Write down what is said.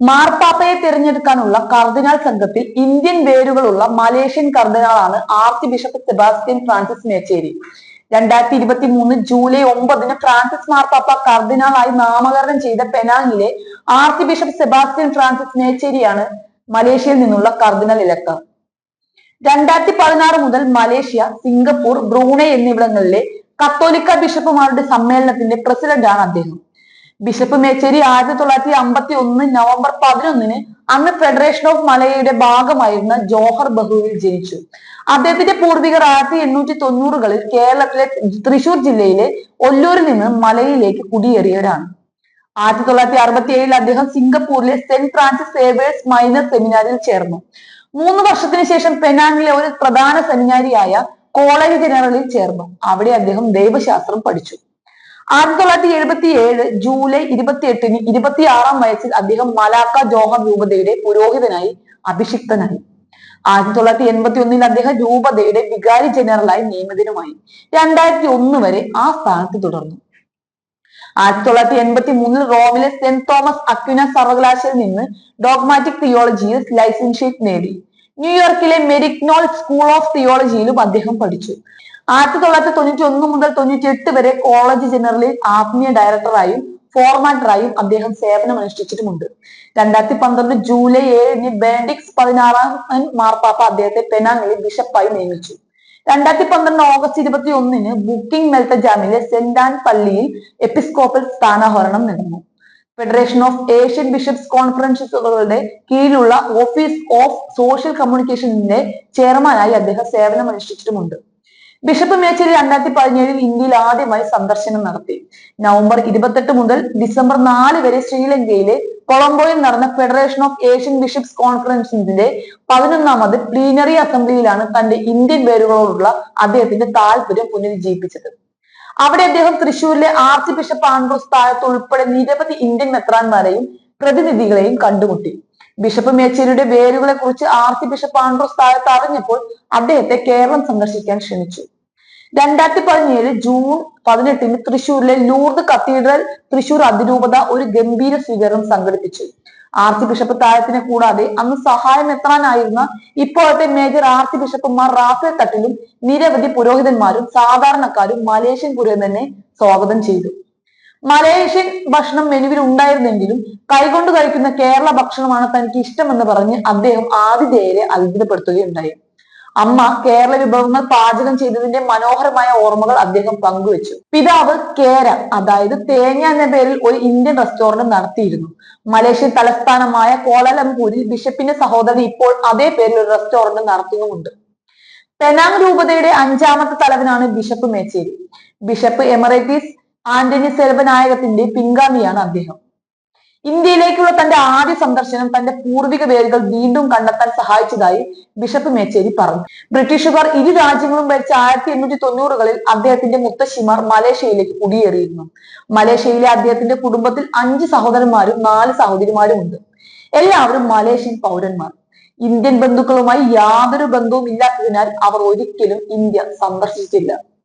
മാർപ്പാപ്പയെ തിരഞ്ഞെടുക്കാനുള്ള കർദിനാൾ സംഘത്തിൽ ഇന്ത്യൻ വേരുകളുള്ള മലേഷ്യൻ കർദിനാളാണ് archbishop Sebastian Francis Mecheri. രണ്ടായിരത്തി ഇരുപത്തി മൂന്ന് ജൂലൈ ഒമ്പതിന് ഫ്രാൻസിസ് മാർപ്പാപ്പ കർദിനാളായി നാമകരണം ചെയ്ത പെനാങ്ങിലെ ആർച്ച് ബിഷപ്പ് സെബാസ്റ്റ്യൻ ഫ്രാൻസിസ് മേച്ചേരിയാണ് മലേഷ്യയിൽ നിന്നുള്ള കർദിനൽ ഇലക്ക. രണ്ടായിരത്തി പതിനാറ് മുതൽ മലേഷ്യ സിംഗപ്പൂർ ബ്രൂണെ എന്നിവിടങ്ങളിലെ കത്തോലിക്ക ബിഷപ്പുമാരുടെ സമ്മേളനത്തിന്റെ പ്രസിഡന്റാണ് അദ്ദേഹം. ബിഷപ്പ് മേച്ചേരി ആയിരത്തി തൊള്ളായിരത്തി അമ്പത്തി ഒന്ന് നവംബർ പതിനൊന്നിന് അന്ന് ഫെഡറേഷൻ ഓഫ് മലയയുടെ ഭാഗമായിരുന്ന ജോഹർ ബഹുവിൽ ജനിച്ചു. അദ്ദേഹത്തിന്റെ പൂർവികർ ആയിരത്തി എണ്ണൂറ്റി തൊണ്ണൂറുകളിൽ കേരളത്തിലെ തൃശൂർ ജില്ലയിലെ ഒല്ലൂരിൽ നിന്ന് മലയിലേക്ക് കുടിയേറിയവരാണ്. ആയിരത്തി തൊള്ളായിരത്തി അറുപത്തി ഏഴിൽ അദ്ദേഹം സിംഗപ്പൂരിലെ സെന്റ് ഫ്രാൻസിസ് സേവേഴ്സ് മൈനർ സെമിനാരിൽ ചേർന്നു. മൂന്ന് വർഷത്തിന് ശേഷം പെനാങ്ങിലെ ഒരു പ്രധാന സെമിനാരിയായ കോളേജ് ജനറലിൽ ചേർന്നു. അവിടെ അദ്ദേഹം ദൈവശാസ്ത്രം പഠിച്ചു. ആയിരത്തി തൊള്ളായിരത്തി എഴുപത്തി ഏഴ് ജൂലൈ ഇരുപത്തി എട്ടിന് ഇരുപത്തി ആറാം വയസ്സിൽ അദ്ദേഹം മലാക്ക ജോഹർ രൂപതയുടെ പുരോഹിതനായി അഭിഷിക്തനായി. ആയിരത്തി തൊള്ളായിരത്തി എൺപത്തി ഒന്നിൽ അദ്ദേഹം രൂപതയുടെ വികാരി ജനറലായി നിയമിതനുമായി. രണ്ടായിരത്തി ഒന്ന് വരെ ആ സ്ഥാനത്ത് തുടർന്നു. ആയിരത്തി തൊള്ളായിരത്തി എൺപത്തി മൂന്നിൽ റോമിലെ സെന്റ് തോമസ് അക്വിന സർവകലാശാലയിൽ നിന്ന് ഡോഗ്മാറ്റിക് തിയോളജിയിൽ ലൈസൻഷിയേറ്റ് നേടി. ന്യൂയോർക്കിലെ മെരിക്നോൾ സ്കൂൾ ഓഫ് തിയോളജിയിലും അദ്ദേഹം പഠിച്ചു. ആയിരത്തി തൊള്ളായിരത്തി തൊണ്ണൂറ്റി ഒന്ന് മുതൽ തൊണ്ണൂറ്റി എട്ട് വരെ കോളേജ് ജനറലിൽ ആത്മീയ ഡയറക്ടറായും ഫോർമാറ്ററായും അദ്ദേഹം സേവനമനുഷ്ഠിച്ചിട്ടുമുണ്ട്. രണ്ടായിരത്തി പന്ത്രണ്ട് ജൂലൈ ഏഴിന് ബെനഡിക്സ് പതിനാറാം മാർപ്പാപ്പ അദ്ദേഹത്തെ പെനാങ്ങിലെ ബിഷപ്പായി നിയമിച്ചു. രണ്ടായിരത്തി പന്ത്രണ്ട് ഓഗസ്റ്റ് ഇരുപത്തി ഒന്നിന് ബുക്കിംഗ് മെൽത്തജാമിലെ സെന്റ് ആൻ പള്ളിയിൽ എപ്പിസ്കോപ്പൽ സ്ഥാനാഹരണം നടന്നു. ഫെഡറേഷൻ ഓഫ് ഏഷ്യൻ ബിഷപ്സ് കോൺഫറൻസുകളുടെ കീഴിലുള്ള ഓഫീസ് ഓഫ് സോഷ്യൽ കമ്മ്യൂണിക്കേഷന്റെ ചെയർമാനായി അദ്ദേഹം സേവനമനുഷ്ഠിച്ചിട്ടുമുണ്ട് ബിഷപ്പ് മേച്ചേരി രണ്ടായിരത്തി പതിനേഴിൽ ഇന്ത്യയിൽ ആദ്യമായി സന്ദർശനം നടത്തി. നവംബർ ഇരുപത്തെട്ട് മുതൽ ഡിസംബർ നാല് വരെ ശ്രീലങ്കയിലെ കൊളംബോയിൽ നടന്ന ഫെഡറേഷൻ ഓഫ് ഏഷ്യൻ ബിഷപ്സ് കോൺഫറൻസിന്റെ പതിനൊന്നാമത് പ്ലീനറി അസംബ്ലിയിലാണ് തന്റെ ഇന്ത്യൻ പേരുകളോടുള്ള അദ്ദേഹത്തിന്റെ താല്പര്യം പുനരുജ്ജീവിപ്പിച്ചത്. അവിടെ അദ്ദേഹം തൃശൂരിലെ ആർച്ച് ബിഷപ്പ് ആൻഡ്രൂസ് താഴത്ത് ഉൾപ്പെടെ നിരവധി ഇന്ത്യൻ മെത്രാന്മാരെയും പ്രതിനിധികളെയും കണ്ടുമുട്ടി. ബിഷപ്പ് മേച്ചേരിയുടെ വേരുകളെ കുറിച്ച് ആർച്ച് ബിഷപ്പ് ആൻഡ്രൂസ് താഴത്ത് അറിഞ്ഞപ്പോൾ അദ്ദേഹത്തെ കേരളം സന്ദർശിക്കാൻ ക്ഷണിച്ചു. രണ്ടായിരത്തി പതിനേഴ് ജൂൺ പതിനെട്ടിന് തൃശൂരിലെ ലൂർദ് കത്തീഡ്രൽ തൃശൂർ അതിരൂപത ഒരു ഗംഭീര സ്വീകരണം സംഘടിപ്പിച്ചു. ആർച്ച് ബിഷപ്പ് താഴത്തിനെ കൂടാതെ അന്ന് സഹായം എത്താനായിരുന്ന ഇപ്പോഴത്തെ മേജർ ആർച്ച് ബിഷപ്പുമാർ റാഫേൽ തട്ടിലും നിരവധി പുരോഹിതന്മാരും സാധാരണക്കാരും മലേഷ്യൻ പുരോഹിതനെ സ്വാഗതം ചെയ്തു. മലേഷ്യൻ ഭക്ഷണം മെനുവിൽ ഉണ്ടായിരുന്നെങ്കിലും കൈകൊണ്ട് കഴിക്കുന്ന കേരള ഭക്ഷണമാണ് തനിക്ക് ഇഷ്ടമെന്ന് പറഞ്ഞ് അദ്ദേഹം ആതിഥേയരെ അത്ഭുതപ്പെടുത്തുകയുണ്ടായി. അമ്മ കേരള വിഭവങ്ങൾ പാചകം ചെയ്തതിന്റെ മനോഹരമായ ഓർമ്മകൾ അദ്ദേഹം പങ്കുവച്ചു. പിതാവ് കേര അതായത് തേങ്ങ എന്ന പേരിൽ ഒരു ഇന്ത്യൻ റെസ്റ്റോറന്റ് നടത്തിയിരുന്നു. മലേഷ്യൻ തലസ്ഥാനമായ കോലാലംപൂരിൽ ബിഷപ്പിന്റെ സഹോദരൻ ഇപ്പോൾ അതേ പേരിൽ ഒരു റെസ്റ്റോറന്റ് നടത്തുന്നുമുണ്ട്. പെനാങ് രൂപതയുടെ അഞ്ചാമത്തെ തലവനാണ് bishop Mecheri. Bishop emeritus Anthony സെൽവനായകത്തിന്റെ പിൻഗാമിയാണ് അദ്ദേഹം. ഇന്ത്യയിലേക്കുള്ള തന്റെ ആദ്യ സന്ദർശനം തന്റെ പൂർവിക വേരുകൾ വീണ്ടും കണ്ടെത്താൻ സഹായിച്ചതായി ബിഷപ്പ് മേച്ചേരി പറഞ്ഞു. ബ്രിട്ടീഷുകാർ ഇരു രാജ്യങ്ങളും ഭരിച്ച ആയിരത്തി എണ്ണൂറ്റി തൊണ്ണൂറുകളിൽ അദ്ദേഹത്തിന്റെ മുത്തശ്ശിമാർ മലേഷ്യയിലേക്ക് കുടിയേറിയിരുന്നു. മലേഷ്യയിലെ അദ്ദേഹത്തിന്റെ കുടുംബത്തിൽ അഞ്ച് സഹോദരന്മാരും നാല് സഹോദരിമാരും ഉണ്ട് എല്ലാവരും മലേഷ്യൻ പൗരന്മാർ. ഇന്ത്യൻ ബന്ധുക്കളുമായി യാതൊരു ബന്ധവും ഇല്ലാത്തതിനാൽ അവർ ഒരിക്കലും ഇന്ത്യ സന്ദർശിച്ചില്ല.